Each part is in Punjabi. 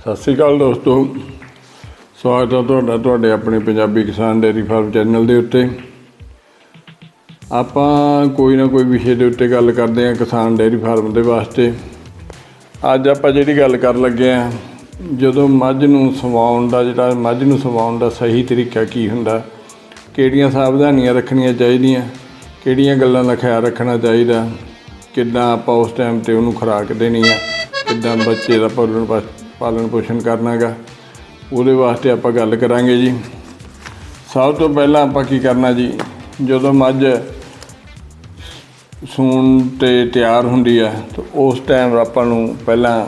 ਸਤਿ ਸ੍ਰੀ ਅਕਾਲ ਦੋਸਤੋ। ਸਵਾਗਤ ਹੈ ਤੁਹਾਡਾ, ਤੁਹਾਡੇ ਆਪਣੇ ਪੰਜਾਬੀ ਕਿਸਾਨ ਡੇਅਰੀ ਫਾਰਮ ਚੈਨਲ ਦੇ ਉੱਤੇ। ਆਪਾਂ ਕੋਈ ਨਾ ਕੋਈ ਵਿਸ਼ੇ ਦੇ ਉੱਤੇ ਗੱਲ ਕਰਦੇ ਹਾਂ ਕਿਸਾਨ ਡੇਅਰੀ ਫਾਰਮ ਦੇ ਵਾਸਤੇ। ਅੱਜ ਆਪਾਂ ਜਿਹੜੀ ਗੱਲ ਕਰਨ ਲੱਗੇ ਹਾਂ, ਜਦੋਂ ਮੱਝ ਨੂੰ ਸਵਾਉਣ ਦਾ ਜਿਹੜਾ, ਮੱਝ ਨੂੰ ਸਵਾਉਣ ਦਾ ਸਹੀ ਤਰੀਕਾ ਕੀ ਹੁੰਦਾ, ਕਿਹੜੀਆਂ ਸਾਵਧਾਨੀਆਂ ਰੱਖਣੀਆਂ ਚਾਹੀਦੀਆਂ, ਕਿਹੜੀਆਂ ਗੱਲਾਂ ਦਾ ਖਿਆਲ ਰੱਖਣਾ ਚਾਹੀਦਾ, ਕਿੱਦਾਂ ਆਪਾਂ ਉਸ ਟਾਈਮ ਤੇ ਉਹਨੂੰ ਖੁਰਾਕ ਦੇਣੀ ਆ, ਕਿੱਦਾਂ ਬੱਚੇ ਦਾ ਪਾਲਣ ਪੋਸ਼- ਪਾਲਣ ਪੋਸ਼ਣ ਕਰਨਾਗਾ। ਉਹਦੇ ਵਾਸਤੇ ਆਪਾਂ ਗੱਲ ਕਰਾਂਗੇ ਜੀ। ਸਭ ਤੋਂ ਪਹਿਲਾਂ ਆਪਾਂ ਕੀ ਕਰਨਾ ਜੀ? ਜਦੋਂ ਮੱਝ ਸੂਣ ਤੇ ਤਿਆਰ ਹੁੰਦੀ ਆ, ਤਾਂ ਉਸ ਟਾਈਮ ਆਪਾਂ ਨੂੰ ਪਹਿਲਾਂ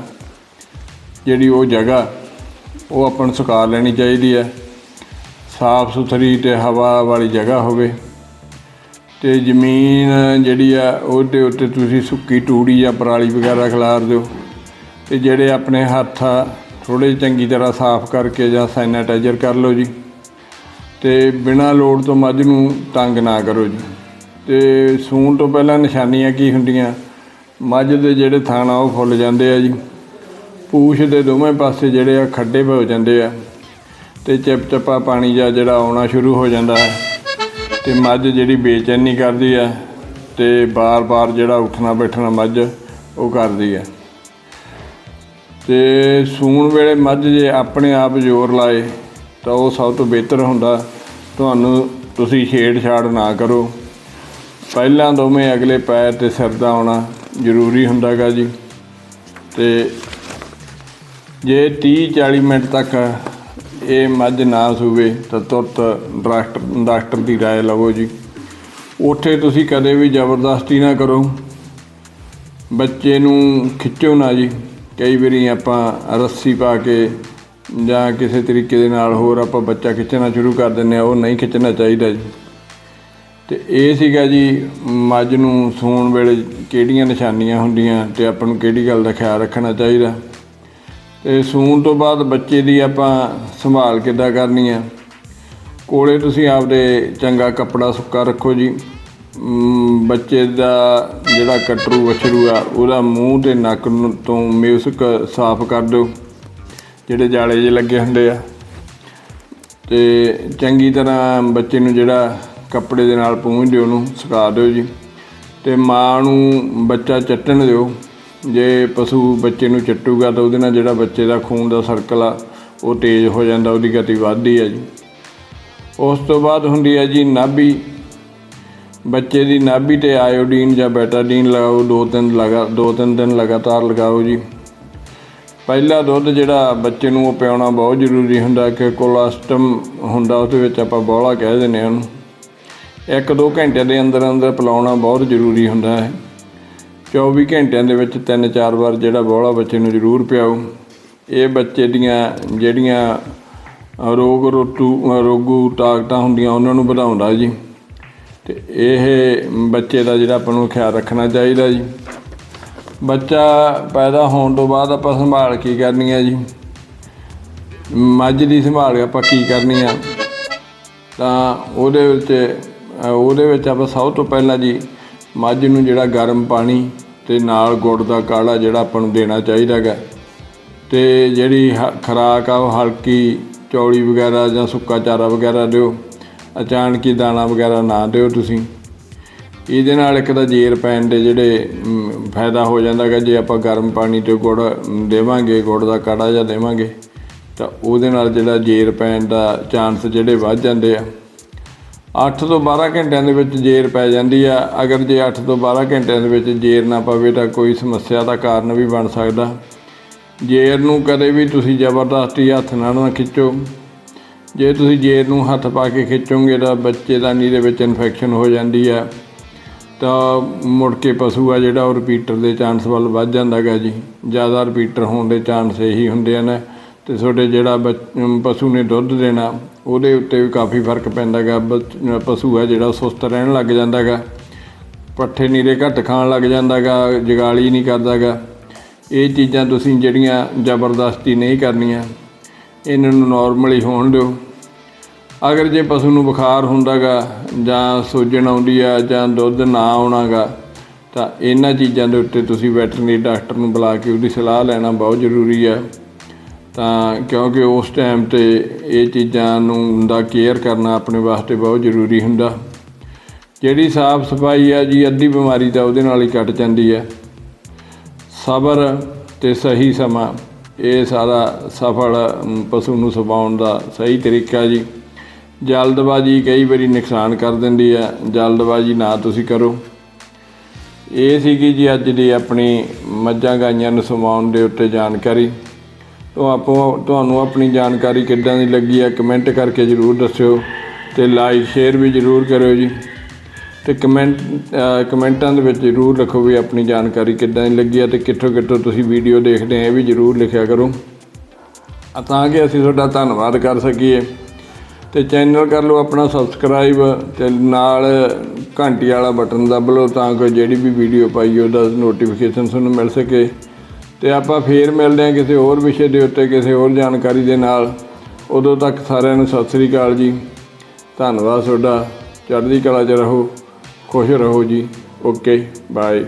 ਜਿਹੜੀ ਉਹ ਜਗ੍ਹਾ, ਉਹ ਆਪਾਂ ਨੂੰ ਸੁਕਾ ਲੈਣੀ ਚਾਹੀਦੀ ਹੈ ਸਾਫ਼ ਸੁਥਰੀ ਤੇ ਹਵਾ ਵਾਲੀ ਜਗ੍ਹਾ ਹੋਵੇ। ਤੇ ਜ਼ਮੀਨ ਜਿਹੜੀ ਆ, ਉਹਦੇ ਉੱਤੇ ਤੁਸੀਂ ਸੁੱਕੀ ਟੂੜੀ ਜਾਂ ਪਰਾਲੀ ਵਗੈਰਾ ਖਿਲਾਰ ਦਿਓ। ਤੇ ਜਿਹੜੇ ਆਪਣੇ ਹੱਥ ਆ ਥੋੜੇ ਚੰਗੀ ਤਰ੍ਹਾਂ ਸਾਫ਼ ਕਰਕੇ ਜਾਂ ਸੈਨੀਟਾਈਜ਼ਰ ਕਰ ਲਓ ਜੀ। ਤੇ ਬਿਨਾਂ ਲੋੜ ਤੋਂ ਮੱਝ ਨੂੰ ਤੰਗ ਨਾ ਕਰੋ ਜੀ। ਤੇ ਸੂਣ ਤੋਂ ਪਹਿਲਾਂ ਨਿਸ਼ਾਨੀਆਂ ਕੀ ਹੁੰਦੀਆਂ? ਮੱਝ ਦੇ ਜਿਹੜੇ ਥਣ ਆ, ਉਹ ਫੁੱਲ ਜਾਂਦੇ ਆ ਜੀ। ਪੂਛ ਦੇ ਦੋਵੇਂ ਪਾਸੇ ਜਿਹੜੇ ਆ, ਖੱਡੇ ਹੋ ਜਾਂਦੇ ਆ। ਤੇ ਚਿਪਚਿਪਾ ਪਾਣੀ ਜਾਂ ਜਿਹੜਾ ਆਉਣਾ ਸ਼ੁਰੂ ਹੋ ਜਾਂਦਾ ਹੈ। ਤੇ ਮੱਝ ਜਿਹੜੀ ਬੇਚੈਨੀ ਕਰਦੀ ਆ, ਤੇ ਬਾਰ-ਬਾਰ ਜਿਹੜਾ ਉੱਠਣਾ ਬੈਠਣਾ ਮੱਝ, ਉਹ ਕਰਦੀ ਆ। ਤੇ ਸੂਣ ਵੇਲੇ ਮੱਝ ਜੇ ਆਪਣੇ ਆਪ ਜ਼ੋਰ ਲਾਏ ਤਾਂ ਉਹ ਸਭ ਤੋਂ ਬਿਹਤਰ ਹੁੰਦਾ ਤੁਹਾਨੂੰ ਤੁਸੀਂ ਛੇੜ-ਛਾੜ ਨਾ ਕਰੋ ਪਹਿਲਾਂ ਦੋਵੇਂ ਅਗਲੇ ਪੈਰ ਤੇ ਸਿਰ ਦਾ ਆਉਣਾ ਜ਼ਰੂਰੀ ਹੁੰਦਾਗਾ ਜੀ ਤੇ ਜੇ 30 40 ਮਿੰਟ ਤੱਕ ਇਹ ਮੱਝ ਨਾ ਸੂਵੇ ਤਾਂ ਤੁਰਤ ਡਾਕਟਰ ਡਾਕਟਰ ਦੀ رائے ਲਵੋ ਜੀ ਉੱਥੇ ਤੁਸੀਂ ਕਦੇ ਵੀ ਜ਼ਬਰਦਸਤੀ ਨਾ ਕਰੋ ਬੱਚੇ ਨੂੰ ਖਿੱਚੋ ਨਾ ਜੀ ਕਈ ਵਾਰੀ ਆਪਾਂ ਰੱਸੀ ਪਾ ਕੇ ਜਾਂ ਕਿਸੇ ਤਰੀਕੇ ਦੇ ਨਾਲ ਹੋਰ ਆਪਾਂ ਬੱਚਾ ਖਿੱਚਣਾ ਸ਼ੁਰੂ ਕਰ ਦਿੰਦੇ ਆ ਉਹ ਨਹੀਂ ਖਿੱਚਣਾ ਚਾਹੀਦਾ ਜੀ। ਤੇ ਇਹ ਸੀਗਾ ਜੀ, ਮੱਝ ਨੂੰ ਸੂਣ ਵੇਲੇ ਕਿਹੜੀਆਂ ਨਿਸ਼ਾਨੀਆਂ ਹੁੰਦੀਆਂ ਤੇ ਆਪਾਂ ਨੂੰ ਕਿਹੜੀ ਗੱਲ ਦਾ ਖਿਆਲ ਰੱਖਣਾ ਚਾਹੀਦਾ। ਤੇ ਸੂਣ ਤੋਂ ਬਾਅਦ ਬੱਚੇ ਦੀ ਆਪਾਂ ਸੰਭਾਲ ਕਿੱਦਾਂ ਕਰਨੀ ਆ? ਕੋਲੇ ਤੁਸੀਂ ਆਪਦੇ ਚੰਗਾ ਕੱਪੜਾ ਸੁੱਕਾ ਰੱਖੋ ਜੀ। ਬੱਚੇ ਦਾ ਜਿਹੜਾ ਕਟਰੂ ਵਛਰੂ ਆ, ਉਹਦਾ ਮੂੰਹ ਤੇ ਨੱਕ ਨੂੰ ਤੋਂ ਮਿਊਸਕ ਸਾਫ਼ ਕਰ ਦਿਓ, ਜਿਹੜੇ ਜਾਲੇ ਜੇ ਲੱਗੇ ਹੁੰਦੇ ਆ। ਤੇ ਚੰਗੀ ਤਰ੍ਹਾਂ ਬੱਚੇ ਨੂੰ ਜਿਹੜਾ ਕੱਪੜੇ ਦੇ ਨਾਲ ਪੂੰਝ ਦਿਓ, ਉਹਨੂੰ ਸੁਕਾ ਦਿਓ ਜੀ। ਤੇ ਮਾਂ ਨੂੰ ਬੱਚਾ ਚੱਟਣ ਦਿਓ। ਜੇ ਪਸ਼ੂ ਬੱਚੇ ਨੂੰ ਚੱਟੂਗਾ, ਤਾਂ ਉਹਦੇ ਨਾਲ ਜਿਹੜਾ ਬੱਚੇ ਦਾ ਖੂਨ ਦਾ ਸਰਕਲ ਆ, ਉਹ ਤੇਜ਼ ਹੋ ਜਾਂਦਾ, ਉਹਦੀ ਗਤੀ ਵੱਧਦੀ ਹੈ ਜੀ। ਉਸ ਤੋਂ ਬਾਅਦ ਹੁੰਦੀ ਹੈ ਜੀ ਨਾਭੀ। ਬੱਚੇ ਦੀ ਨਾਭੀ ਤੇ ਆਇਓਡੀਨ ਜਾਂ ਬੈਟਾਡੀਨ ਲਗਾਓ, ਦੋ ਤਿੰਨ ਲਗਾ, ਦੋ ਤਿੰਨ ਦਿਨ ਲਗਾਤਾਰ ਲਗਾਓ ਜੀ। ਪਹਿਲਾ ਦੁੱਧ ਜਿਹੜਾ ਬੱਚੇ ਨੂੰ ਉਹ ਪਿਆਉਣਾ ਬਹੁਤ ਜ਼ਰੂਰੀ ਹੁੰਦਾ, ਕਿ ਕੋਲਾਸਟਮ ਹੁੰਦਾ, ਉਹਦੇ ਵਿੱਚ ਆਪਾਂ ਬੋਲਾ ਕਹਿ ਦਿੰਦੇ ਹਾਂ ਉਹਨੂੰ। ਇੱਕ ਦੋ ਘੰਟਿਆਂ ਦੇ ਅੰਦਰ ਅੰਦਰ ਪਿਲਾਉਣਾ ਬਹੁਤ ਜ਼ਰੂਰੀ ਹੁੰਦਾ ਹੈ। 24 ਘੰਟਿਆਂ ਦੇ ਵਿੱਚ ਤਿੰਨ ਚਾਰ ਵਾਰ ਜਿਹੜਾ ਬੋਲਾ ਬੱਚੇ ਨੂੰ ਜ਼ਰੂਰ ਪਿਆਓ। ਇਹ ਬੱਚੇ ਦੀਆਂ ਜਿਹੜੀਆਂ ਰੋਗ ਰੋਟੂ ਰੋਗੂ ਤਾਕਤਾਂ ਹੁੰਦੀਆਂ, ਉਹਨਾਂ ਨੂੰ ਵਧਾਉਂਦਾ ਜੀ। ਤੇ ਇਹ ਬੱਚੇ ਦਾ ਜਿਹੜਾ ਆਪਾਂ ਨੂੰ ਖਿਆਲ ਰੱਖਣਾ ਚਾਹੀਦਾ ਜੀ। ਬੱਚਾ ਪੈਦਾ ਹੋਣ ਤੋਂ ਬਾਅਦ ਆਪਾਂ ਸੰਭਾਲ ਕੀ ਕਰਨੀ ਹੈ ਜੀ? ਮੱਝ ਦੀ ਸੰਭਾਲ ਆਪਾਂ ਕੀ ਕਰਨੀ ਆ? ਤਾਂ ਉਹਦੇ ਵਿੱਚ ਉਹਦੇ ਵਿੱਚ ਆਪਾਂ ਸਭ ਤੋਂ ਪਹਿਲਾਂ ਜੀ ਮੱਝ ਨੂੰ ਜਿਹੜਾ ਗਰਮ ਪਾਣੀ ਤੇ ਨਾਲ ਗੁੜ ਦਾ ਕਾੜਾ ਜਿਹੜਾ ਆਪਾਂ ਨੂੰ ਦੇਣਾ ਚਾਹੀਦਾ ਹੈਗਾ। ਤੇ ਜਿਹੜੀ ਹ- ਖੁਰਾਕ ਆ ਉਹ ਹਲਕੀ ਚੌਲੀ ਵਗੈਰਾ ਜਾਂ ਸੁੱਕਾ ਚਾਰਾ ਵਗੈਰਾ ਦਿਓ। ਅਚਾਨਕ ਹੀ ਦਾਣਾ ਵਗੈਰਾ ਨਾ ਦਿਓ ਤੁਸੀਂ। ਇਹਦੇ ਨਾਲ ਇੱਕ ਤਾਂ ਜੇਰ ਪੈਣ ਦੇ ਜਿਹੜੇ ਫਾਇਦਾ ਹੋ ਜਾਂਦਾ ਹੈਗਾ ਜੇ ਆਪਾਂ ਗਰਮ ਪਾਣੀ ਤੇ ਗੁੜ ਦੇਵਾਂਗੇ, ਗੁੜ ਦਾ ਕਾੜਾ ਜਾਂ ਦੇਵਾਂਗੇ, ਤਾਂ ਉਹਦੇ ਨਾਲ ਜਿਹੜਾ ਜੇਰ ਪੈਣ ਦਾ ਚਾਂਸ ਜਿਹੜੇ ਵੱਧ ਜਾਂਦੇ ਆ। 8 ਤੋਂ 12 ਘੰਟਿਆਂ ਦੇ ਵਿੱਚ ਜੇਰ ਪੈ ਜਾਂਦੀ ਆ। ਅਗਰ ਜੇ 8 ਤੋਂ 12 ਘੰਟਿਆਂ ਦੇ ਵਿੱਚ ਜੇਰ ਨਾ ਪਵੇ, ਤਾਂ ਕੋਈ ਸਮੱਸਿਆ ਦਾ ਕਾਰਨ ਵੀ ਬਣ ਸਕਦਾ। ਜੇਰ ਨੂੰ ਕਦੇ ਵੀ ਤੁਸੀਂ ਜ਼ਬਰਦਸਤੀ ਹੱਥ ਨਾਲ ਨਾ ਖਿੱਚੋ। ਜੇ ਤੁਸੀਂ ਜੇਰ ਨੂੰ ਹੱਥ ਪਾ ਕੇ ਖਿੱਚੋਗੇ ਤਾਂ ਬੱਚੇ ਦਾ ਨੀ ਦੇ ਵਿੱਚ ਇਨਫੈਕਸ਼ਨ ਹੋ ਜਾਂਦੀ ਆ ਤਾਂ ਮੁੜ ਕੇ ਪਸ਼ੂ ਆ ਜਿਹੜਾ, ਉਹ ਰਿਪੀਟਰ ਦੇ ਚਾਂਸ ਵੱਲ ਵੱਧ ਜਾਂਦਾ ਹੈਗਾ ਜੀ। ਜ਼ਿਆਦਾ ਰਿਪੀਟਰ ਹੋਣ ਦੇ ਚਾਂਸ ਇਹੀ ਹੁੰਦੇ ਹਨ। ਤੇ ਤੁਹਾਡੇ ਜਿਹੜਾ ਬੱਚ- ਪਸ਼ੂ ਨੇ ਦੁੱਧ ਦੇਣਾ, ਉਹਦੇ ਉੱਤੇ ਵੀ ਕਾਫੀ ਫ਼ਰਕ ਪੈਂਦਾ ਹੈਗਾ ਬੱਚ- ਪਸ਼ੂ ਆ ਜਿਹੜਾ ਸੁਸਤ ਰਹਿਣ ਲੱਗ ਜਾਂਦਾ ਹੈਗਾ ਪੱਠੇ ਨੀਰੇ ਘੱਟ ਖਾਣ ਲੱਗ ਜਾਂਦਾ ਹੈਗਾ ਜਗਾਲੀ ਨਹੀਂ ਕਰਦਾ ਹੈਗਾ ਇਹ ਚੀਜ਼ਾਂ ਤੁਸੀਂ ਜਿਹੜੀਆਂ ਜ਼ਬਰਦਸਤੀ ਨਹੀਂ ਕਰਨੀਆਂ। ਇਹਨਾਂ ਨੂੰ ਨਾਰਮਲੀ ਹੋਣ ਦਿਓ। ਅਗਰ ਜੇ ਪਸ਼ੂ ਨੂੰ ਬੁਖਾਰ ਹੁੰਦਾਗਾ ਜਾਂ ਸੋਜਣ ਆਉਂਦੀ ਆ ਜਾਂ ਦੁੱਧ ਨਾ ਆਉਣਾਗਾ, ਤਾਂ ਇਹਨਾਂ ਚੀਜ਼ਾਂ ਦੇ ਉੱਤੇ ਤੁਸੀਂ ਵੈਟਰਨਰੀ ਡਾਕਟਰ ਨੂੰ ਬੁਲਾ ਕੇ ਉਹਦੀ ਸਲਾਹ ਲੈਣਾ ਬਹੁਤ ਜ਼ਰੂਰੀ ਆ। ਤਾਂ ਕਿਉਂਕਿ ਉਸ ਟਾਈਮ ਤੇ ਇਹ ਚੀਜ਼ਾਂ ਨੂੰ ਦਾ ਕੇਅਰ ਕਰਨਾ ਆਪਣੇ ਵਾਸਤੇ ਬਹੁਤ ਜ਼ਰੂਰੀ ਹੁੰਦਾ। ਜਿਹੜੀ ਸਾਫ਼ ਸਫ਼ਾਈ ਆ ਜੀ, ਅੱਧੀ ਬਿਮਾਰੀ ਤਾਂ ਉਹਦੇ ਨਾਲ ਹੀ ਕੱਟ ਜਾਂਦੀ ਹੈ ਸਬਰ ਤੇ ਸਹੀ ਸਮਾਂ ਇਹ ਸਾਰਾ ਸਫਲ ਪਸ਼ੂ ਨੂੰ ਸੁਭਾਉਣ ਦਾ ਸਹੀ ਤਰੀਕਾ ਜੀ। ਜਲਦਬਾਜ਼ੀ ਕਈ ਵਾਰੀ ਨੁਕਸਾਨ ਕਰ ਦਿੰਦੀ ਹੈ। ਜਲਦਬਾਜ਼ੀ ਨਾ ਤੁਸੀਂ ਕਰੋ। ਇਹ ਸੀਗੀ ਜੀ ਅੱਜ ਦੀ ਆਪਣੀ ਮੱਝਾਂ ਗਾਈਆਂ ਨੂੰ ਸਮਾਉਣ ਦੇ ਉੱਤੇ ਜਾਣਕਾਰੀ। ਤੋਂ ਆਪੋ, ਤੁਹਾਨੂੰ ਆਪਣੀ ਜਾਣਕਾਰੀ ਕਿੱਦਾਂ ਦੀ ਲੱਗੀ ਹੈ ਕਮੈਂਟ ਕਰਕੇ ਜਰੂਰ ਦੱਸਿਓ ਤੇ ਲਾਈਕ ਸ਼ੇਅਰ ਵੀ ਜਰੂਰ ਕਰਿਓ ਜੀ। ਤੇ ਕਮੈਂਟ ਕਮੈਂਟਾਂ ਦੇ ਵਿੱਚ ਜਰੂਰ ਲਿਖੋ ਵੀ ਆਪਣੀ ਜਾਣਕਾਰੀ ਕਿੱਦਾਂ ਦੀ ਲੱਗੀ ਆ ਤੇ ਕਿੱਥੋਂ ਕਿੱਥੋਂ ਤੁਸੀਂ ਵੀਡੀਓ ਦੇਖਦੇ ਆ, ਇਹ ਵੀ ਜਰੂਰ ਲਿਖਿਆ ਕਰੋ। ਤਾਂ ਕਿ ਅਸੀਂ ਤੁਹਾਡਾ ਧੰਨਵਾਦ ਕਰ ਸਕੀਏ। ਤੇ ਚੈਨਲ ਕਰ ਲਓ ਆਪਣਾ ਸਬਸਕ੍ਰਾਈਬ ਤੇ ਨਾਲ ਘੰਟੀ ਵਾਲਾ ਬਟਨ ਦਬ ਲਓ ਤਾਂ ਕਿ ਜਿਹੜੀ ਵੀ ਵੀਡੀਓ ਪਾਈ ਉਹਦਾ ਨੋਟੀਫਿਕੇਸ਼ਨ ਤੁਹਾਨੂੰ ਮਿਲ ਸਕੇ। ਤੇ ਆਪਾਂ ਫੇਰ ਮਿਲਦੇ ਹਾਂ ਕਿਸੇ ਹੋਰ ਵਿਸ਼ੇ ਦੇ ਉੱਤੇ, ਕਿਸੇ ਹੋਰ ਜਾਣਕਾਰੀ ਦੇ ਨਾਲ। ਉਦੋਂ ਤੱਕ ਸਾਰਿਆਂ ਨੂੰ ਸਤਿ ਸ੍ਰੀ ਅਕਾਲ ਜੀ। ਧੰਨਵਾਦ ਤੁਹਾਡਾ। ਚੜ੍ਹਦੀ ਕਲਾ 'ਚ ਰਹੋ। ਖੁਸ਼ ਰਹੋ ਜੀ ਓਕੇ ਬਾਏ